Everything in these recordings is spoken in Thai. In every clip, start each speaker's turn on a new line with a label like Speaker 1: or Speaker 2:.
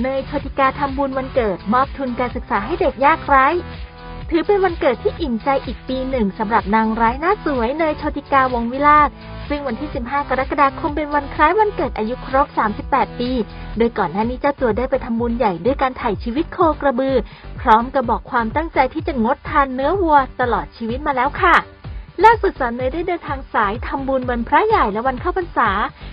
Speaker 1: เนยโชติกาทำบุญวันเกิดมอบทุนการศึกษาให้เด็กยากไร้ ถือเป็นวันเกิดที่อิ่มใจอีกปีหนึ่งสำหรับนางร้ายหน้าสวยเนยโชติกาวงวิลาศซึ่งวันที่ 15 กรกฎาคมเป็นวันคล้ายวันเกิดอายุครบ 38 ปี โดยก่อนหน้านี้เจ้าตัวได้ไปทำบุญใหญ่ด้วยการถ่ายชีวิตโคกระบือ พร้อมกับบอกความตั้งใจที่จะงดทานเนื้อวัวตลอดชีวิตมาแล้วค่ะล่าสุดสาวเนยได้เดินทางสายทำบุญวันพระใหญ่และวันเข้าพรรษา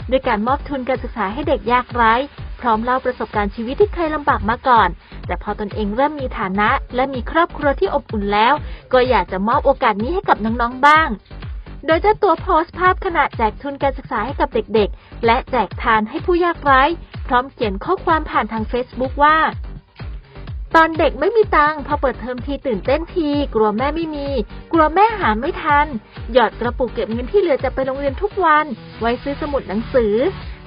Speaker 1: โดยการมอบทุนการศึกษาให้เด็กยากไร้ พร้อมเล่าประสบการณ์ชีวิตที่เคยลำบากมาก่อน แต่พอตนเองเริ่มมีฐานะ และมีครอบครัวที่อบอุ่นแล้ว ก็อยากจะมอบโอกาสนี้ให้กับน้องๆบ้าง โดยเจ้าตัวโพสต์ภาพขณะแจกทุนการศึกษาให้กับเด็กๆ และแจกทานให้ผู้ยากไร้ พร้อมเขียนข้อความผ่านทาง Facebook ว่าตอนเด็กไม่มีตังค์พอเปิดเทอมทีตื่นเต้นที กลัวแม่ไม่มี กลัวแม่หาไม่ทัน หยอดกระปุกเก็บเงินที่เหลือจะไปโรงเรียนทุกวัน ไว้ซื้อสมุดหนังสือ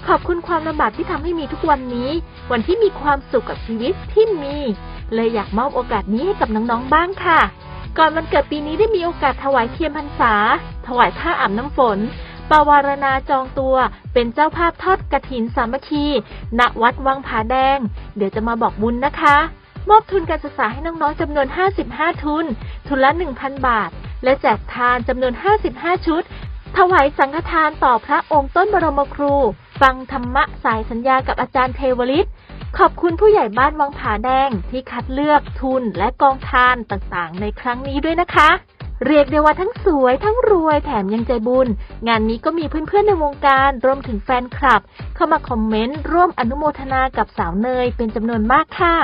Speaker 1: ขอบคุณความลำบากที่ทำให้มีทุกวันนี้ วันที่มีความสุขกับชีวิตที่มี เลยอยากมอบโอกาสนี้ให้กับน้องๆบ้างค่ะ ก่อนวันเกิดปีนี้ได้มีโอกาสถวายเทียนพรรษา ถวายผ้าอาบน้ำฝนปวารณาจองตัว เป็นเจ้าภาพทอดกระถินสามัคคีณวัดวังผาแดง เดี๋ยวจะมาบอกบุญนะคะมอบทุนการศึกษาให้น้องๆจำนวน 55 ทุน ทุนละ 1,000 บาท และแจกทานจำนวน 55 ชุด ถวายสังฆทานต่อพระองค์ต้นบรมครู ฟังธรรมะสายสัญญากับอาจารย์เทวฤทธิ์ขอบคุณผู้ใหญ่บ้านวังผาแดงที่คัดเลือกทุนและกองทานต่างๆ ในครั้งนี้ด้วยนะคะ เรียกได้ว่าทั้งสวยทั้งรวยแถมยังใจบุญ งานนี้ก็มีเพื่อนๆในวงการรวมถึงแฟนคลับ เข้ามาคอมเมนต์ร่วมอนุโมทนากับสาวเนยเป็นจำนวนมากค่ะ